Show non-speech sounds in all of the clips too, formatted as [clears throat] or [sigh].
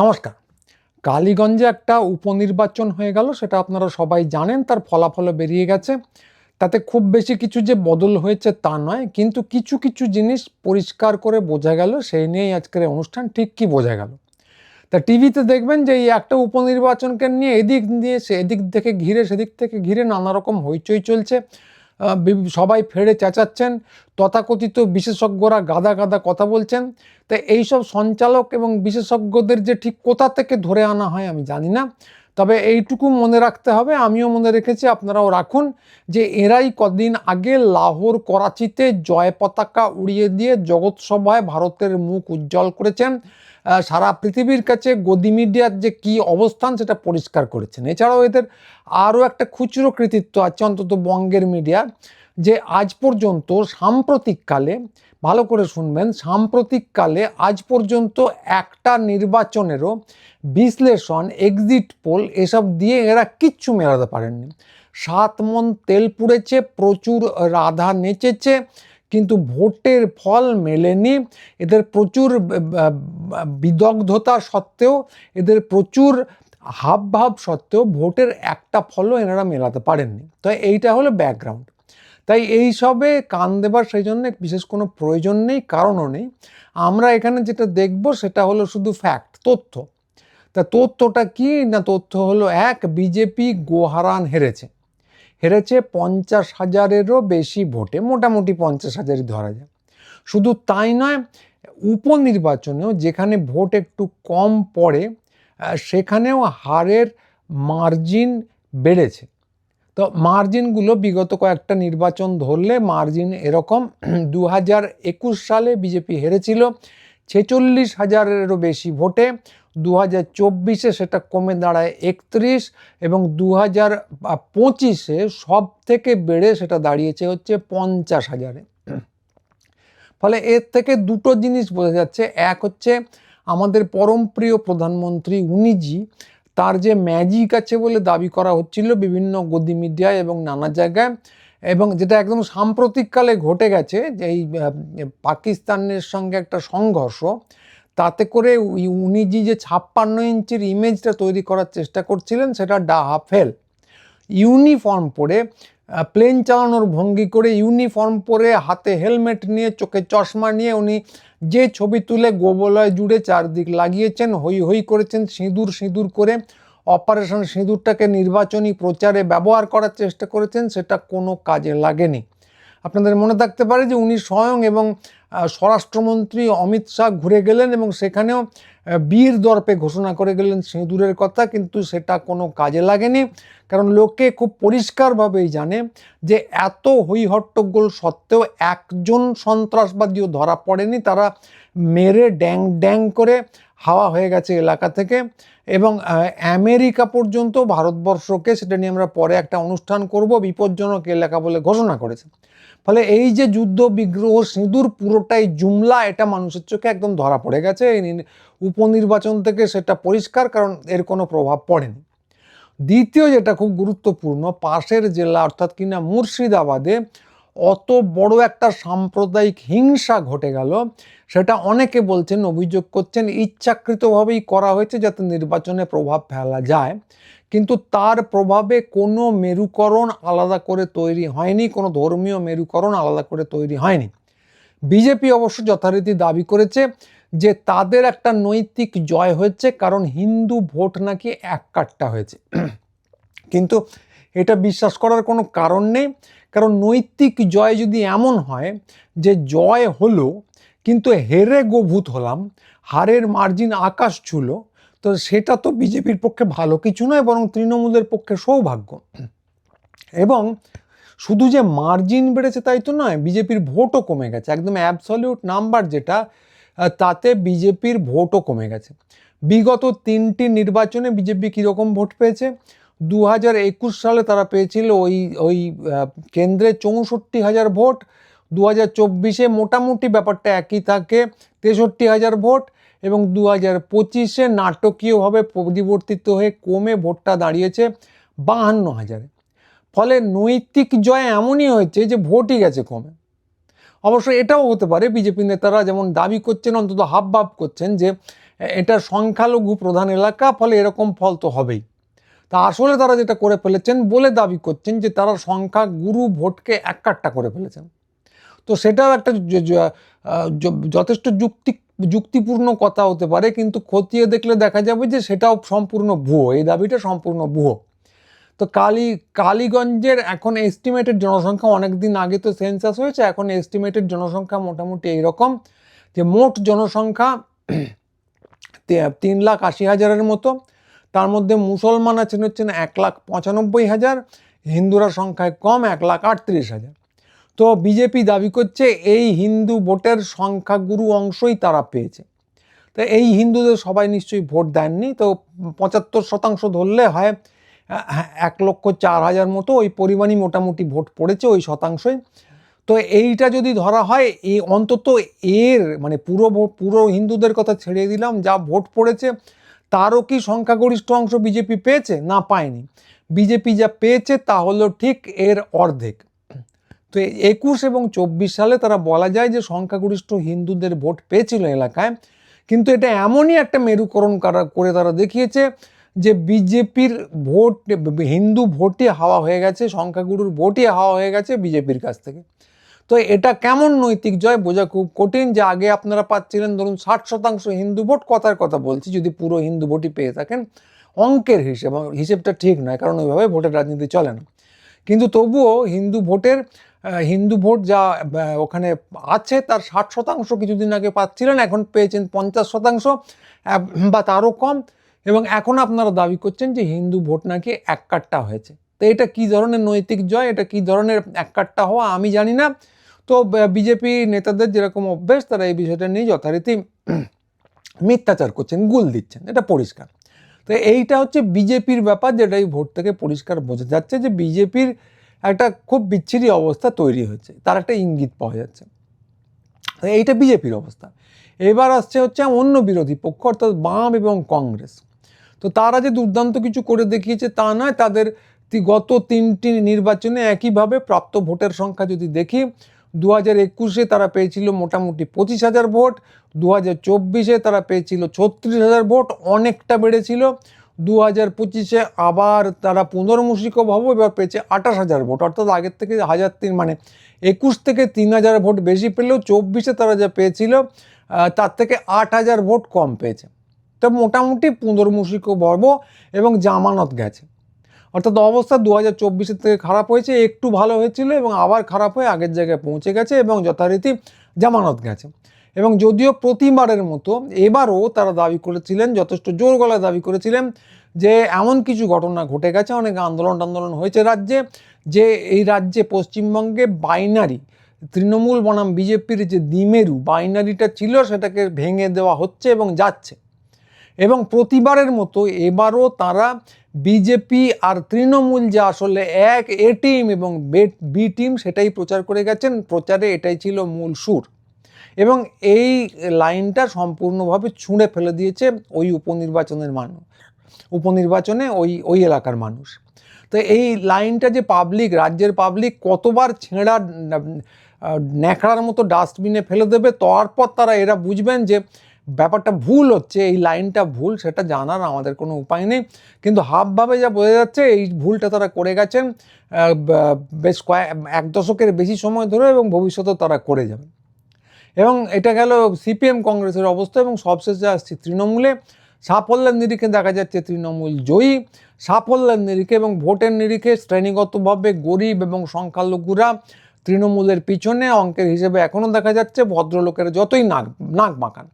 নমস্কার। কালীগঞ্জে একটা উপনির্বাচন হয়ে গেল, সেটা আপনারা সবাই জানেন, তার ফলাফলও বেরিয়ে গেছে। তাতে খুব বেশি কিছু যে বদল হয়েছে তা নয়, কিন্তু কিছু কিছু জিনিস পরিষ্কার করে বোঝা গেল, সেই নিয়েই আজকের অনুষ্ঠান ঠিক কি বোঝা গেল। তা টিভিতে দেখবেন যে এই একটা উপনির্বাচনকে নিয়ে এদিক নিয়ে সে এদিক থেকে ঘিরে, সেদিক থেকে ঘিরে নানা রকম হইচই চলছে। সবাই ফেড়ে চেঁচাচ্ছেন, তথাকথিত বিশেষজ্ঞরা গাদা গাদা কথা বলছেন। তাই এইসব সঞ্চালক এবং বিশেষজ্ঞদের যে ঠিক কোথা থেকে ধরে আনা হয় আমি জানি না। তবে এইটুকু মনে রাখতে হবে, আমিও মনে রেখেছি, আপনারাও রাখুন যে এরাই কদিন আগে লাহোর করাচিতে জয় পতাকা উড়িয়ে দিয়ে জগৎসভায় ভারতের মুখ উজ্জ্বল করেছেন। সারা পৃথিবীর কাছে গদি মিডিয়ার যে কি অবস্থান সেটা পরিষ্কার করেছেন। এছাড়াও এদের আরও একটা খুচরো কৃতিত্ব আছে অন্তত বঙ্গের মিডিয়ার যে আজ পর্যন্ত সাম্প্রতিককালে, ভালো করে শুনবেন, সাম্প্রতিককালে আজ পর্যন্ত একটা নির্বাচনেরও বিশ্লেষণ এক্সিট পোল এসব দিয়ে এরা কিচ্ছু মেলাতে পারেননি। সাত মন তেল পুড়েছে, প্রচুর রাধা নেচেছে কিন্তু ভোটের ফল মেলেনি। এদের প্রচুর বিদগ্ধতা সত্ত্বেও, এদের প্রচুর হাবভাব সত্ত্বেও ভোটের একটা ফলও এনারা মেলাতে পারেননি। তো এইটা হলো ব্যাকগ্রাউন্ড তাই এই সবে কান দেবার সেই জন্য বিশেষ কোনো প্রয়োজন নেই, কারণও নেই। আমরা এখানে যেটা দেখব সেটা হলো শুধু ফ্যাক্ট তথ্য। তা তথ্যটা কি? না তথ্য হলো এক, বিজেপি গোহারান হেরেছে। হেরেছে পঞ্চাশ হাজারেরও বেশি ভোটে, মোটামুটি পঞ্চাশ হাজারই ধরা যায় শুধু তাই নয়, উপনির্বাচনেও যেখানে ভোট একটু কম পড়ে সেখানেও হারের মার্জিন বেড়েছে। তো মার্জিনগুলো বিগত কয়েকটা নির্বাচন ধরলে মার্জিন এরকম [clears throat] দু হাজার একুশ সালে বিজেপি হেরেছিল, ছেচল্লিশ হাজারেরও বেশি ভোটে দু হাজার চব্বিশে সেটা কমে দাঁড়ায় একত্রিশ এবং দু হাজার পঁচিশে সব থেকে বেড়ে সেটা দাঁড়িয়েছে হচ্ছে পঞ্চাশ হাজারে। ফলে এর থেকে দুটো জিনিস বোঝা যাচ্ছে, এক হচ্ছে আমাদের পরম প্রিয় প্রধানমন্ত্রী উনিজি, তার যে ম্যাজিক আছে বলে দাবি করা হচ্ছিল বিভিন্ন গদি মিডিয়ায় এবং নানা জায়গায়, এবং যেটা একদম সাম্প্রতিককালে ঘটে গেছে যে এই পাকিস্তানের সঙ্গে একটা সংঘর্ষ তাতে করে উনিজি যে ছাপ্পান্ন ইঞ্চির ইমেজটা তৈরি করার চেষ্টা করছিলেন সেটা ডাহা ফেল ইউনিফর্ম পরে প্লেন চালানোর ভঙ্গি করে ইউনিফর্ম পরে হাতে হেলমেট নিয়ে, চোখে চশমা নিয়ে উনি যে ছবি তুলে গোবলয় জুড়ে চারদিক লাগিয়েছেন হই হই করেছেন, সিঁদুর সিঁদুর করে অপারেশন সিঁদুরটাকে নির্বাচনী প্রচারে ব্যবহার করার চেষ্টা করেছেন, সেটা কোনো কাজে লাগেনি। আপনাদের মনে থাকতে পারে যে উনি স্বয়ং এবং স্বরাষ্ট্রমন্ত্রী অমিত শাহ ঘুরে গেলেন এবং সেখানেও বীর দর্পে ঘোষণা করে গেলেন সিঁদুরের কথা, কিন্তু সেটা কোনো কাজে লাগেনি। কারণ লোকে খুব পরিষ্কারভাবেই জানে যে এত হইহট্টগোল সত্ত্বেও একজন সন্ত্রাসবাদীও ধরা পড়েনি। তারা মেরে ড্যাং ড্যাং করে হাওয়া হয়ে গেছে এলাকা থেকে এবং আমেরিকা পর্যন্ত ভারতবর্ষকে, সেটা নিয়ে আমরা পরে একটা অনুষ্ঠান করব, বিপজ্জনক এলাকা বলে ঘোষণা করেছে। ফলে এই যে যুদ্ধ, বিগ্রহ, সিঁদুর পুরোটাই জুমলা, এটা মানুষের চোখে একদম ধরা পড়ে গেছে। উপনির্বাচন থেকে সেটা পরিষ্কার, কারণ এর কোনো প্রভাব পড়েনি। দ্বিতীয় যেটা খুব গুরুত্বপূর্ণ, পাশের জেলা, অর্থাৎ কিনা মুর্শিদাবাদে অত বড় একটা সাম্প্রদায়িক হিংসা ঘটে গেল। সেটা অনেকে বলছেন, অভিযোগ করছেন, ইচ্ছাকৃতভাবেই করা হয়েছে যাতে নির্বাচনে প্রভাব ফেলা যায়। কিন্তু তার প্রভাবে কোনো মেরুকরণ আলাদা করে তৈরি হয়নি, কোনো ধর্মীয় মেরুকরণ আলাদা করে তৈরি হয়নি। বিজেপি অবশ্য যথারীতি দাবি করেছে যে তাদের একটা নৈতিক জয় হয়েছে, কারণ হিন্দু ভোট নাকি এক কাট্টা হয়েছে। কিন্তু এটা বিশ্বাস করার কোনো কারণ নেই, কারণ নৈতিক জয় যদি এমন হয় যে জয় হলো, কিন্তু হেরে গোভূত হলাম, হারের মার্জিন আকাশ ছুলো তো সেটা তো বিজেপির পক্ষে ভালো কিছু নয়, বরং তৃণমূলের পক্ষে সৌভাগ্য। এবং শুধু যে মার্জিন বেড়েছে তাই তো নয়, বিজেপির ভোটও কমে গেছে। একদম অ্যাবসলিউট নাম্বার যেটা তাতে বিজেপির ভোটও কমে গেছে। বিগত তিনটি নির্বাচনে বিজেপি কীরকম ভোট পেয়েছে? দু হাজার একুশ সালে তারা পেয়েছিল ওই ওই কেন্দ্রে চৌষট্টি হাজার ভোট দু হাজার চব্বিশে মোটামুটি ব্যাপারটা একই থাকে, তেষট্টি হাজার ভোট এবং দু হাজার পঁচিশে নাটকীয়ভাবে পরিবর্তিত হয়ে কমে ভোটটা দাঁড়িয়েছে বাহান্ন হাজারে ফলে নৈতিক জয় এমনই হয়েছে যে ভোটই গেছে কমে অবশ্য এটাও হতে পারে, বিজেপি নেতারা যেমন দাবি করছেন, অন্তত হাব ভাব করছেন যে, এটা সংখ্যালঘু প্রধান এলাকা, ফলে এরকম ফল তো হবেই। তা আসলে তারা যেটা করে ফেলেছেন বলে দাবি করছেন যে, তারা সংখ্যা গুরু ভোটকে এক কাট্টা করে ফেলেছেন। তো সেটাও একটা যথেষ্ট যুক্তি যুক্তিপূর্ণ কথা হতে পারে, কিন্তু খতিয়ে দেখলে দেখা যাবে যে সেটাও সম্পূর্ণ ভুয়ো, এই দাবিটা সম্পূর্ণ ভুয়ো। তো কালী, কালীগঞ্জের এখন এস্টিমেটেড জনসংখ্যা অনেক দিন আগে তো সেন্সাস হয়েছে, এখন এস্টিমেটেড জনসংখ্যা মোটামুটি এইরকম যে মোট জনসংখ্যা [clears throat] তিন লাখ আশি হাজারের মতো। তার মধ্যে মুসলমান আছেন হচ্ছেন এক লাখ পঁচানব্বই হাজার, হিন্দুরা সংখ্যায় কম, এক লাখ আটত্রিশ হাজার। তো বিজেপি দাবি করছে এই হিন্দু ভোটের সংখ্যাগুরু অংশই তারা পেয়েছে। তো এই হিন্দুদের সবাই নিশ্চয়ই ভোট দেননি তো পঁচাত্তর শতাংশ ধরলে হয় আহ, এক লক্ষ চার হাজার মতো ওই পরিমাণই মোটামুটি ভোট পড়েছে ওই শতাংশই। তো এইটা যদি ধরা হয় এই অন্তত এর মানে পুরো পুরো হিন্দুদের কথা ছেড়ে দিলাম যা ভোট পড়েছে তারও কি সংখ্যাগরিষ্ঠ অংশ বিজেপি পেয়েছে? না পায়নি। বিজেপি যা পেয়েছে তা হলো ঠিক এর অর্ধেক। তো একুশ এবং চব্বিশ সালে তারা বলা যায় যে সংখ্যাগরিষ্ঠ হিন্দুদের ভোট পেয়েছিল এলাকায়। কিন্তু এটা এমনই একটা মেরুকরণ করা- করে তারা দেখিয়েছে যে বিজেপির ভোট, হিন্দু ভোটই হাওয়া হয়ে গেছে, সংখ্যাগুরুর ভোটই হাওয়া হয়ে গেছে বিজেপির কাছ থেকে। তো এটা কেমন নৈতিক জয় বোঝা খুব কঠিন যে আগে আপনারা পাচ্ছিলেন ধরুন ষাট শতাংশ হিন্দু ভোট, কথার কথা বলছি, যদি পুরো হিন্দু ভোটই পেয়ে থাকেন, অঙ্কের হিসেব, হিসেবটা ঠিক নয়, কারণ ওইভাবে ভোটের রাজনীতি চলে না। কিন্তু তবুও হিন্দু ভোটের হিন্দু ভোট যা ওখানে আছে, তার ষাট শতাংশ কিছুদিন আগে পাচ্ছিলেন, এখন পেয়েছেন পঞ্চাশ শতাংশ বা তারও কম। এবং এখন আপনারা দাবি করছেন যে হিন্দু ভোট নাকি এক কাট্টা হয়েছে। তো এটা কি ধরনের নৈতিক জয়, এটা কি ধরনের এক কাট্টা হওয়া আমি জানি না। তো বিজেপি নেতাদের যেরকম অভ্যেস, তারা এই বিষয়টা নিয়ে যথারীতি মিথ্যাচার করছেন, গুল দিচ্ছেন। এটা পরিষ্কার। তো এইটা হচ্ছে বিজেপির ব্যাপার যেটা এই ভোট থেকে পরিষ্কার বোঝা যাচ্ছে যে বিজেপির একটা খুব বিচ্ছিরি অবস্থা তৈরি হয়েছে তার একটা ইঙ্গিত পাওয়া যাচ্ছে। এইটা বিজেপির অবস্থা। এবার আসছে হচ্ছে অন্য বিরোধী পক্ষ, অর্থাৎ বাম এবং কংগ্রেস। তো তারা যে দুর্দান্ত কিছু করে দেখিয়েছে তা নয়, তাদের গত তিনটি নির্বাচনে একইভাবে প্রাপ্ত ভোটের সংখ্যা যদি দেখি দু হাজার একুশে তারা পেয়েছিল মোটামুটি পঁচিশ হাজার ভোট দু হাজার চব্বিশে তারা পেয়েছিল ছত্রিশ হাজার ভোট, অনেকটা বেড়েছিল। দু হাজার পঁচিশে আবার তারা পুনর্মুষিকভাবে এবার পেয়েছে আঠাশ হাজার ভোট। অর্থাৎ আগের থেকে হাজার তিন মানে একুশ থেকে তিন হাজার ভোট বেশি পেলেও চব্বিশে তারা যা পেয়েছিল তার থেকে আট হাজার ভোট কম পেয়েছে। তো মোটামুটি পুনর্মুষিক পর্ব এবং জামানত গেছে। অর্থাৎ অবস্থা দু হাজার চব্বিশের থেকে খারাপ হয়েছে, একটু ভালো হয়েছিল এবং আবার খারাপ হয়ে আগের জায়গায় পৌঁছে গেছে এবং যথারীতি জামানত গেছে। এবং যদিও প্রতিবারের মতো এবারও তারা দাবি করেছিলেন, যথেষ্ট জোর গলায় দাবি করেছিলেন যে এমন কিছু ঘটনা ঘটে গেছে, অনেক আন্দোলন টান্দোলন হয়েছে রাজ্যে, যে এই রাজ্যে পশ্চিমবঙ্গে বাইনারি, তৃণমূল বনাম বিজেপির যে দ্বিমেরু বাইনারিটা ছিল সেটাকে ভেঙে দেওয়া হচ্ছে এবং যাচ্ছে। এবং প্রতিবারের মতো এবারও তারা বিজেপি আর তৃণমূল যে আসলে এক এ টিম এবং বে- টিম সেটাই প্রচার করে গেছেন। প্রচারে এটাই ছিল মূল সুর। এবং এই লাইনটা সম্পূর্ণভাবে ছুঁড়ে ফেলে দিয়েছে ওই উপনির্বাচনের মানুষ। উপনির্বাচনে ওই ওই এলাকার মানুষ। তো এই লাইনটা যে পাবলিক রাজ্যের পাবলিক কতবার ছেঁড়া ন্যাকড়ার মতো ডাস্টবিনে ফেলে দেবে, তারপর তারা এরা বুঝবেন যে ব্যাপারটা ভুল হচ্ছে, এই লাইনটা ভুল, সেটা জানার আমাদের কোনো উপায় নেই। কিন্তু হাবভাবে যা বোঝা যাচ্ছে, এই ভুলটা তারা করে গেছেন বেশ কয়েক, এক দশকের বেশি সময় ধরে এবং ভবিষ্যতেও তারা করে যাবেন। এবং এটা গেল সিপিএম কংগ্রেসের অবস্থা এবং সবশেষে আসছে তৃণমূলে। সাফল্যের নিরিখে দেখা যাচ্ছে তৃণমূল জয়ী। সাফল্যের নিরিখে এবং ভোটের নিরিখে শ্রেণীগতভাবে গরিব এবং সংখ্যালঘুরা তৃণমূলের পিছনে। অঙ্কের হিসেবে এখনও দেখা যাচ্ছে ভদ্রলোকের যতই নাক নাক বাঁকান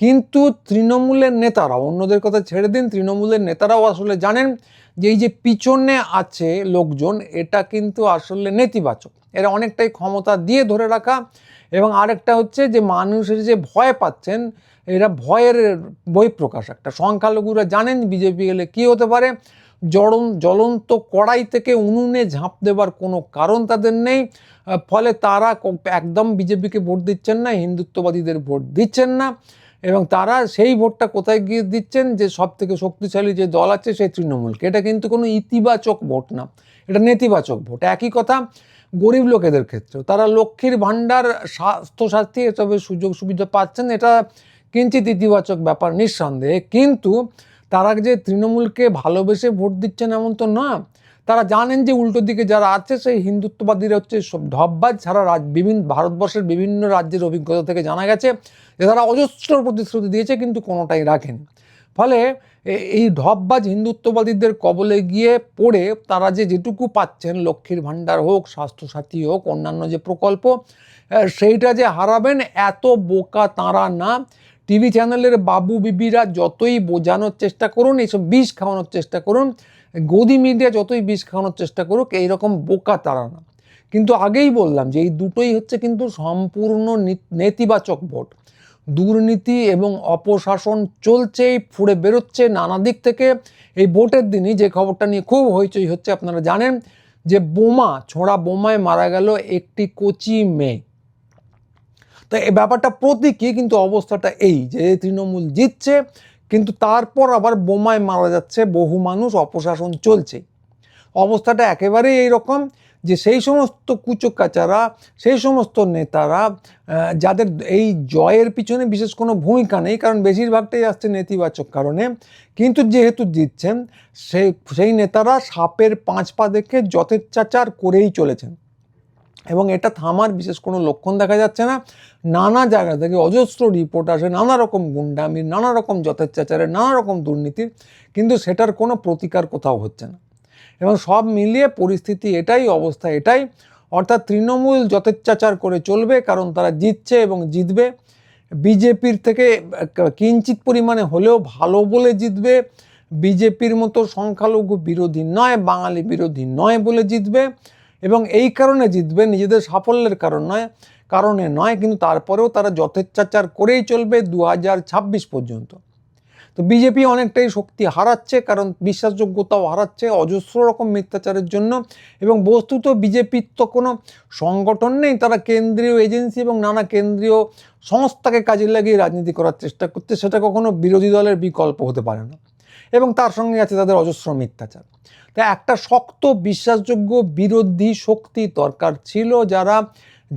কিন্তু তৃণমূলের নেতারা, অন্যদের কথা ছেড়ে দিন, তৃণমূলের নেতারাও আসলে জানেন যে এই যে পিছনে আছে লোকজন, এটা কিন্তু আসলে নেতিবাচক। এরা অনেকটাই ক্ষমতা দিয়ে ধরে রাখা এবং আরেকটা হচ্ছে যে মানুষের যে ভয় পাচ্ছেন, এরা ভয়ের বহিঃপ্রকাশ একটা সংখ্যালঘুরা জানেন বিজেপি এলে কী হতে পারে? জড়ন, জ্বলন্ত কড়াই থেকে উনুনে ঝাঁপ দেবার কোনো কারণ তাদের নেই। ফলে তারা একদম বিজেপিকে ভোট দিচ্ছেন না, হিন্দুত্ববাদীদের ভোট দিচ্ছেন না। এবং তারা সেই ভোটটা কোথায় গিয়ে দিচ্ছেন যে সব থেকে শক্তিশালী যে দল আছে সেই তৃণমূলকে। এটা কিন্তু কোনো ইতিবাচক ভোট না। এটা নেতিবাচক ভোট। একই কথা গরিব লোকেদের ক্ষেত্রেও। তারা লক্ষ্মীর ভাণ্ডার স্বাস্থ্যসাথী এসবের সুযোগ সুবিধা পাচ্ছেন, এটা কিঞ্চিত ইতিবাচক ব্যাপার নিঃসন্দেহে। কিন্তু তারা যে তৃণমূলকে ভালোবেসে ভোট দিচ্ছেন এমন তো না। তারা জানেন যে উল্টো দিকে যারা আছে, সেই হিন্দুত্ববাদীরা হচ্ছে সব ঢপবাজ ছাড়া রাজ, বিভিন্ন, ভারতবর্ষের বিভিন্ন রাজ্যের অভিজ্ঞতা থেকে জানা গেছে যে তারা অজস্র প্রতিশ্রুতি দিয়েছে, কিন্তু কোনোটাই রাখেন। ফলে এই ঢপবাজ হিন্দুত্ববাদীদের কবলে গিয়ে পড়ে তারা যে যেটুকু পাচ্ছেন, লক্ষ্মীর ভাণ্ডার হোক, স্বাস্থ্যসাথী হোক, অন্যান্য যে প্রকল্প সেইটা যে হারাবেন, এত বোকা তাঁরা না। টিভি চ্যানেলের বাবু বিবিরা যতই বোঝানোর চেষ্টা করুন, এইসব বিষ খাওয়ানোর চেষ্টা করুন গদি মিডিয়া যতই বিষ খাওয়ানোর চেষ্টা করুক, এইরকম বোকা তারা না। কিন্তু আগেই বললাম যে এই দুটোই হচ্ছে কিন্তু সম্পূর্ণ নেতিবাচক ভোট। দুর্নীতি এবং অপশাসন চলছেই, ফুড়ে বেরোচ্ছে। নানা দিক থেকে এই ভোটের দিনই যে খবরটা নিয়ে খুব হইচই হচ্ছে, আপনারা জানেন যে বোমা, ছোঁড়া বোমায় মারা গেল একটি কচি মেয়ে। তো এই ব্যাপারটা প্রতীকী, কিন্তু অবস্থাটা এই যে তৃণমূল জিতছে কিন্তু তারপর আবার বোমায় মারা যাচ্ছে বহু মানুষ, অপশাসন চলছে। অবস্থাটা একেবারেই এইরকম যে সেই সমস্ত কুচকাচারা, সেই সমস্ত নেতারা যাদের এই জয়ের পিছনে বিশেষ কোনো ভূমিকা নেই, কারণ বেশিরভাগটাই আসছে নেতিবাচক কারণে। কিন্তু যেহেতু জিতছেন, সেই সেই নেতারা সাপের পাঁচ পা দেখে যথেচ্ছাচার করেই চলেছেন। এবং এটা থামার বিশেষ কোনো লক্ষণ দেখা যাচ্ছে না। নানা জায়গা থেকে অজস্র রিপোর্ট আসে, নানা রকম গুন্ডামির নানা রকম যথেচ্ছাচারের নানা রকম দুর্নীতির কিন্তু সেটার কোনো প্রতিকার কোথাও হচ্ছে না। এবং সব মিলিয়ে পরিস্থিতি এটাই, অবস্থা এটাই। অর্থাৎ তৃণমূল যথেচ্ছাচার করে চলবে, কারণ তারা জিতছে এবং জিতবে। বিজেপির থেকে কিঞ্চিত পরিমাণে হলেও ভালো বলে জিতবে। বিজেপির মতো সংখ্যালঘু বিরোধী নয়, বাঙালি বিরোধী নয় বলে জিতবে। এবং এই কারণে জিতবে নিজেদের সাফল্যের কারণ নয়, কারণে নয়, কিন্তু তারপরেও তারা যথেচ্ছাচার করেই চলবে দু হাজার ছাব্বিশ পর্যন্ত। তো বিজেপি অনেকটাই শক্তি হারাচ্ছে, কারণ বিশ্বাসযোগ্যতাও হারাচ্ছে, অজস্র রকম মিথ্যাচারের জন্য এবং বস্তুত বিজেপির তো কোনো সংগঠন নেই, তারা কেন্দ্রীয় এজেন্সি এবং নানা কেন্দ্রীয় সংস্থাকে কাজে লাগিয়ে রাজনীতি করার চেষ্টা করছে, সেটা কখনো বিরোধী দলের বিকল্প হতে পারে না। এবং তার সঙ্গে আছে তাদের অজস্র মিথ্যাচার। তাই একটা শক্ত, বিশ্বাসযোগ্য, বিরোধী শক্তি দরকার ছিল যারা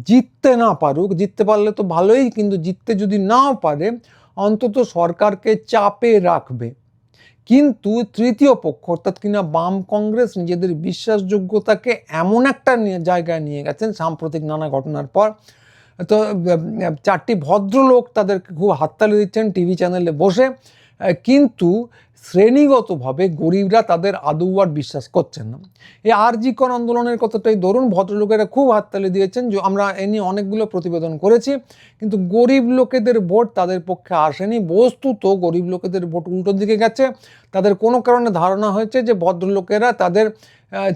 জিততে না পারুক। জিততে পারলে তো ভালোই, কিন্তু জিততে যদি নাও পারে, অন্তত সরকারকে চাপে রাখবে। কিন্তু তৃতীয় পক্ষ, অর্থাৎ কিনা বাম কংগ্রেস নিজেদের বিশ্বাসযোগ্যতাকে এমন একটা জায়গায় নিয়ে গেছেন, সাম্প্রতিক নানা ঘটনার পর। তো চারটি ভদ্রলোক তাদেরকে খুব হাততালি দিচ্ছেন, টিভি চ্যানেলে বসে। কিন্তু শ্রেণীগতভাবে গরিবরা তাদের আদৌ আর বিশ্বাস করছেন না। এই আরজিকর আন্দোলনের কথাটাই ধরুন, ভদ্রলোকেরা খুব হাততালি দিয়েছেন যে আমরা এ নিয়ে অনেকগুলো প্রতিবেদন করেছি, কিন্তু গরিব লোকেদের ভোট তাদের পক্ষে আসেনি। বস্তুত গরিব লোকেদের ভোট উল্টো দিকে গেছে। তাদের কোনো কারণে ধারণা হয়েছে যে ভদ্রলোকেরা তাদের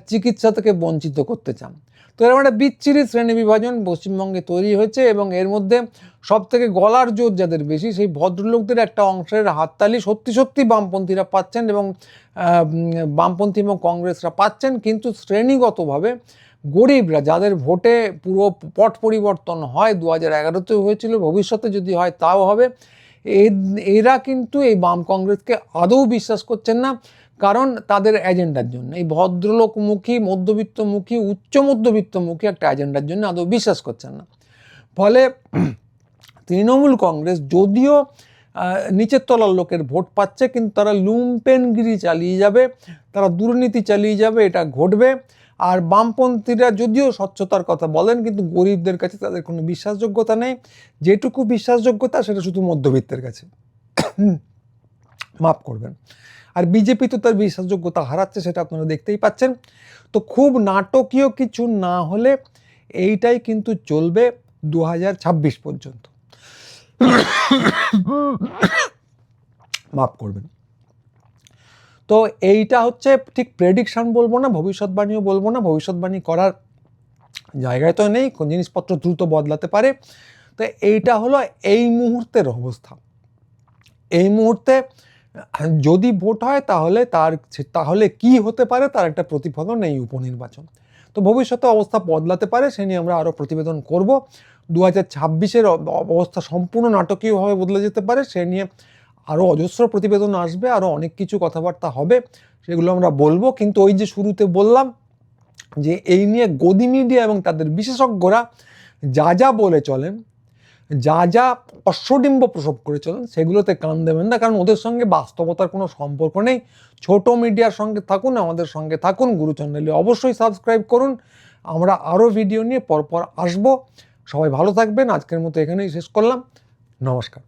চিকিৎসা থেকে বঞ্চিত করতে চান। তো এরকম একটা বিচ্ছিরি শ্রেণি বিভাজন পশ্চিমবঙ্গে তৈরি হয়েছে এবং এর মধ্যে সব থেকে গলার জোর যাদের বেশি, সেই ভদ্রলোকদের একটা অংশের হাততালি সত্যি সত্যি বামপন্থীরা পাচ্ছেন এবং বামপন্থী এবং কংগ্রেসরা পাচ্ছেন। কিন্তু শ্রেণীগতভাবে গরিবরা যাদের ভোটে পুরো পট পরিবর্তন হয় দু হাজার এগারোতেও হয়েছিল, ভবিষ্যতে যদি হয় তাও হবে এরা কিন্তু এই বাম কংগ্রেসকে আদৌ বিশ্বাস করছেন না। কারণ তাদের এজেন্ডার জন্য। এই ভদ্রলোকমুখী, মধ্যবিত্তমুখী, উচ্চ মধ্যবিত্তমুখী একটা এজেন্ডার জন্য আদৌ বিশ্বাস করছেন না। ফলে [clears throat] তৃণমূল কংগ্রেস যদিও নিচের তলার লোকের ভোট পাচ্ছে, কিন্তু তারা লুম্পেনগিরি চালিয়ে যাবে, তারা দুর্নীতি চালিয়ে যাবে, এটা ঘটবে। আর বামপন্থীরা যদিও স্বচ্ছতার কথা বলেন, কিন্তু গরিবদের কাছে তাদের কোনো বিশ্বাসযোগ্যতা নেই। যেটুকু বিশ্বাসযোগ্যতা, সেটা শুধু মধ্যবিত্তের কাছে। [clears throat] মাফ করবেন। আর বিজেপি তো তার বিশ্বাসযোগ্যতা হারাচ্ছে, সেটা আপনারা দেখতেই পাচ্ছেন। তো খুব নাটকীয় কিছু না হলে এইটাই কিন্তু চলবে দু হাজার ছাব্বিশ পর্যন্ত। মাফ করবেন। তো এইটা হচ্ছে ঠিক প্রেডিকশন বলব না, ভবিষ্যৎবাণীও বলব না, ভবিষ্যৎবাণী করার জায়গায় তো নেই, কোন জিনিসপত্র দ্রুত বদলাতে পারে। তো এইটা হলো এই মুহূর্তের অবস্থা। এই মুহূর্তে যদি ভোট হয় তাহলে তার তাহলে কি হতে পারে তার একটা প্রতিফলন এই উপনির্বাচন। তো ভবিষ্যতে অবস্থা বদলাতে পারে সে নিয়ে আমরা আরও প্রতিবেদন করব। দু হাজার ছাব্বিশের অবস্থা সম্পূর্ণ নাটকীয়ভাবে বদলে যেতে পারে, সে নিয়ে আরও অজস্র প্রতিবেদন আসবে আরও অনেক কিছু কথাবার্তা হবে, সেগুলো আমরা বলব। কিন্তু ওই যে শুরুতে বললাম যে এই নিয়ে গদি মিডিয়া এবং তাদের বিশেষজ্ঞরা যা যা বলে চলেন যা যা অশ্বডিম্ব প্রসব করেছিলেন সেগুলোতে কান দেবেন না, কারণ ওদের সঙ্গে বাস্তবতার কোনো সম্পর্ক নেই। ছোট মিডিয়ার সঙ্গে থাকুন, আমাদের সঙ্গে থাকুন গুরু চ্যানেলে অবশ্যই সাবস্ক্রাইব করুন। আমরা আরও ভিডিও নিয়ে পরপর আসব। সবাই ভালো থাকবেন, আজকের মতো এখানেই শেষ করলাম। নমস্কার।